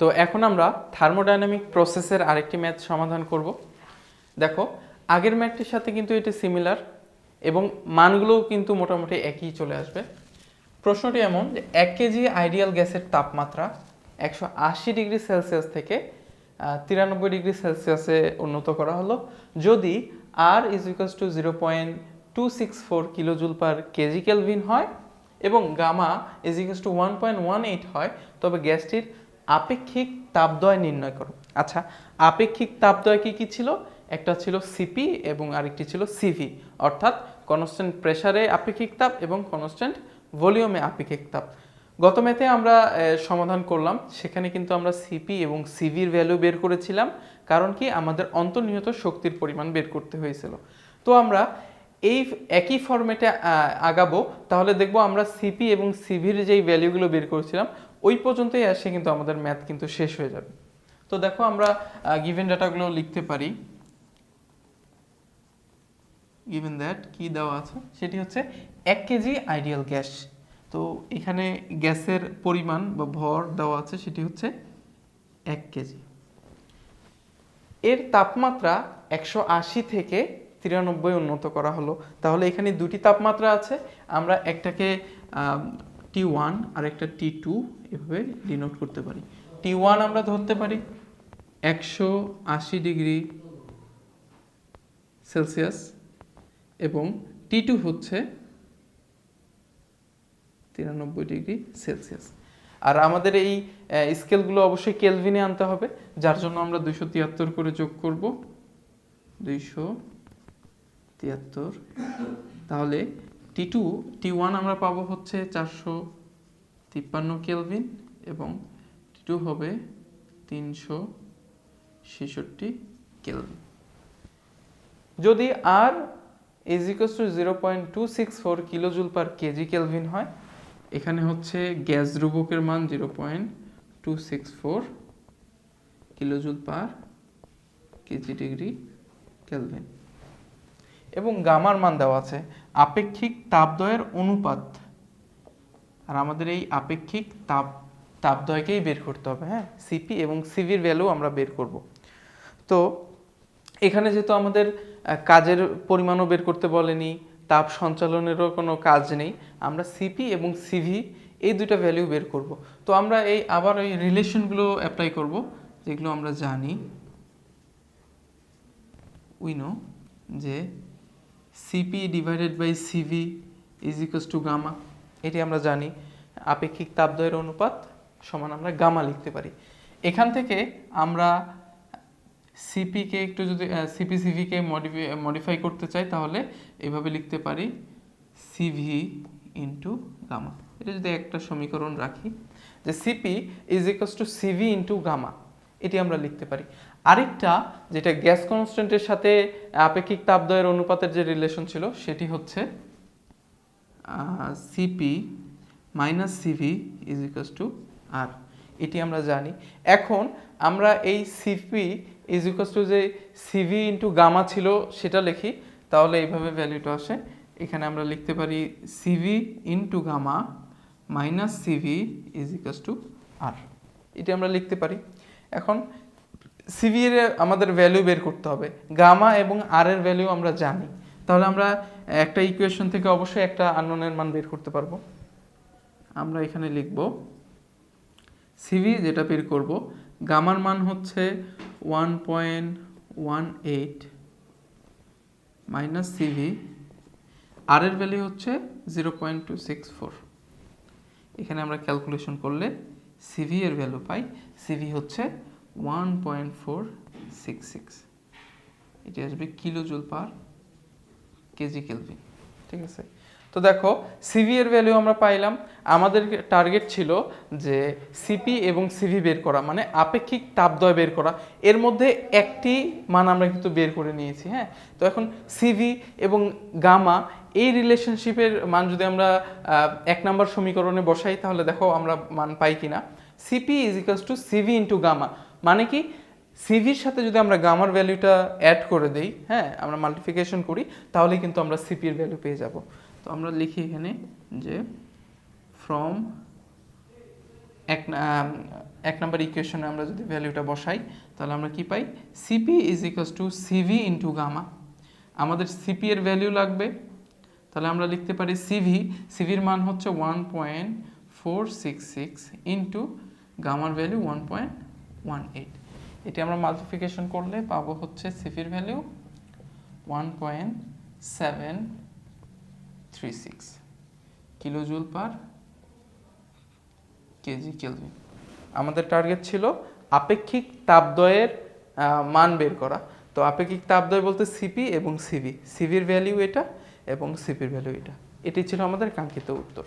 তো এখন আমরা থার্মোডাইনামিক প্রসেসের আরেকটি ম্যাথ সমাধান করব। দেখো, আগের ম্যাথটির সাথে কিন্তু এটি সিমিলার এবং মানগুলোও কিন্তু মোটামুটি একই চলে আসবে। প্রশ্নটি এমন যে এক কেজি আইডিয়াল গ্যাসের তাপমাত্রা একশো আশি ডিগ্রি সেলসিয়াস থেকে তিরানব্বই ডিগ্রি সেলসিয়াসে উন্নত করা হলো। যদি R is equals to zero point two six four kilojoule per kg kelvin হয় এবং gamma is equals to one point one eight হয়, তবে গ্যাসটির আপেক্ষিক তাপদয় নির্ণয় করো। আচ্ছা আপেক্ষিক তাপদয় কি কি ছিল? একটা ছিল সিপি এবং আরেকটি ছিল সিভি অর্থাৎ কনস্ট্যান্ট প্রেসারে আপেক্ষিক তাপ এবং কনস্ট্যান্ট ভলিউমে আপেক্ষিক তাপ। গত ম্যাথে আমরা সমাধান করলাম। সেখানে কিন্তু আমরা সিপি এবং সিভির ভ্যালু বের করেছিলাম। কারণ কি? আমাদের অন্তর্নিহিত শক্তির পরিমাণ বের করতে হয়েছিল। তো আমরা এই একই ফর্মেটে আগাবো। তাহলে দেখব আমরা সিপি এবং সিভির যেই ভ্যালুগুলো বের করেছিলাম ওই পর্যন্তই আসে কিন্তু আমাদের ম্যাথ কিন্তু শেষ হয়ে যাবে। তো দেখো আমরা গিভেন ডাটাগুলো লিখতে পারি। গিভেন দ্যাট কি দেওয়া আছে? সেটি হচ্ছে এক কেজি আইডিয়াল গ্যাস তো এখানে গ্যাসের পরিমাণ বা ভর দেওয়া আছে, সেটি হচ্ছে এক কেজি। এর তাপমাত্রা একশো আশি থেকে তিরানব্বই উন্নত করা হলো। তাহলে এখানে দুটি তাপমাত্রা আছে। আমরা একটাকে টি ওয়ান আর একটা টি টু এভাবে ডিনোট করতে পারি। টি ওয়ান আমরা ধরতে পারি একশো আশি ডিগ্রি সেলসিয়াস এবং টি টু হচ্ছে তিরানব্বই ডিগ্রি সেলসিয়াস। আর আমাদের এই স্কেলগুলো অবশ্যই কেলভিনে আনতে হবে, যার জন্য আমরা দুইশো তিয়াত্তর করে যোগ করব। দুইশো তিয়াত্তর। তাহলে টি টু টি ওয়ান আমরা পাবো হচ্ছে চারশো তিপ্পান্ন কেলভিন এবং টি টু হবে তিনশো ছেষট্টি কেলভিন। যদি R is equals to zero point two six four kilojoule per kg kelvin হয়, এখানে হচ্ছে গ্যাস ধ্রুবকের মান zero point two six four kilojoule per kg degree kelvin. এবং গামার মান দেওয়া আছে আপেক্ষিক তাপদয়ের অনুপাত। আর আমাদের এই আপেক্ষিক তাপ তাপদয়কেই বের করতে হবে হ্যাঁ? সিপি এবং সিভির ভ্যালু আমরা বের করব। তো এখানে যেহেতু আমাদের কাজের পরিমাণও বের করতে বলেনি, তাপ সঞ্চালনেরও কোনো কাজ নেই, আমরা সিপি এবং সিভি এই দুইটা ভ্যালু বের করব। তো আমরা এই আবার ওই রিলেশনগুলো অ্যাপ্লাই করব, যেগুলো আমরা জানি। উই নো যে CP divided by CV is equals to gamma এটি আমরা জানি আপেক্ষিক তাপদয়ের অনুপাত সমান আমরা গামা লিখতে পারি। এখান থেকে আমরা সিপিকে একটু যদি সিপি সিভিকে মডিফাই করতে চাই, তাহলে এভাবে লিখতে পারি সিভি ইন্টু গামা এটা যদি একটা সমীকরণ রাখি যে CP is equals to CV into gamma এটি আমরা লিখতে পারি। আরেকটা যেটা গ্যাস কনস্ট্যান্টের সাথে আপেক্ষিক তাপদয়ের অনুপাতের যে রিলেশন ছিল, সেটি হচ্ছে CP minus CV is equals to R এটি আমরা জানি। এখন আমরা এই সিপি ইজ ইকুয়াস টু যে সিভি ইন্টু গামা ছিল, সেটা লিখি, তাহলে এইভাবে ভ্যালুটা আসে। এখানে আমরা লিখতে পারি CV into gamma minus CV is equals to R এটি আমরা লিখতে পারি। এখন সিভি এর আমাদের ভ্যালু বের করতে হবে। গামা এবং আর এর ভ্যালু আমরা জানি। তাহলে আমরা একটা ইকুয়েশন থেকে অবশ্যই একটা আননোনের মান বের করতে পারব। আমরা এখানে লিখব সিভি যেটা বের করব গামার মান হচ্ছে one point one eight minus CV R এর ভ্যালু হচ্ছে zero point two six four এখানে আমরা ক্যালকুলেশন করলে সিভি এর ভ্যালু পাই। সিভি হচ্ছে one point four six six এটি আসবে kilo joule per kg kelvin ঠিক আছে? তো দেখো সিভি এর ভ্যালু আমরা পাইলাম। আমাদের টার্গেট ছিল যে সিপি এবং সিভি বের করা মানে আপেক্ষিক তাপদয় বের করা। এর মধ্যে একটি মান আমরা কিন্তু বের করে নিয়েছি হ্যাঁ? তো এখন সিভি এবং গামা, এই রিলেশনশিপের মান যদি আমরা এক নম্বর সমীকরণে বসাই, তাহলে দেখো আমরা মান পাই কিনা। CP is equals to CV into gamma মানে কি? সিভির সাথে যদি আমরা গামার ভ্যালুটা অ্যাড করে দেই হ্যাঁ আমরা মাল্টিফিকেশন করি, তাহলে কিন্তু আমরা সিপির ভ্যালু পেয়ে যাব। তো আমরা লিখি এখানে যে ফ্রম এক এক নাম্বার ইকুয়েশনে আমরা যদি ভ্যালুটা বসাই, তাহলে আমরা কি পাই? CP is equals to CV into gamma আমাদের সিপি এর ভ্যালু লাগবে। তাহলে আমরা লিখতে পারি সিভি সিভির মান হচ্ছে one point four six six into গামার value one point one eight এটি আমরা মাল্টিপ্লিকেশন করলে পাবো হচ্ছে সিভির value one point seven three six kilojoule per kg kelvin আমাদের টার্গেট ছিল আপেক্ষিক তাপদয়ের মান বের করা। তো আপেক্ষিক তাপদয় বলতে সিপি এবং সিভি সিভির ভ্যালু এটা এবং সিপির ভ্যালু এটা। এটি ছিল আমাদের কাঙ্ক্ষিত উত্তর।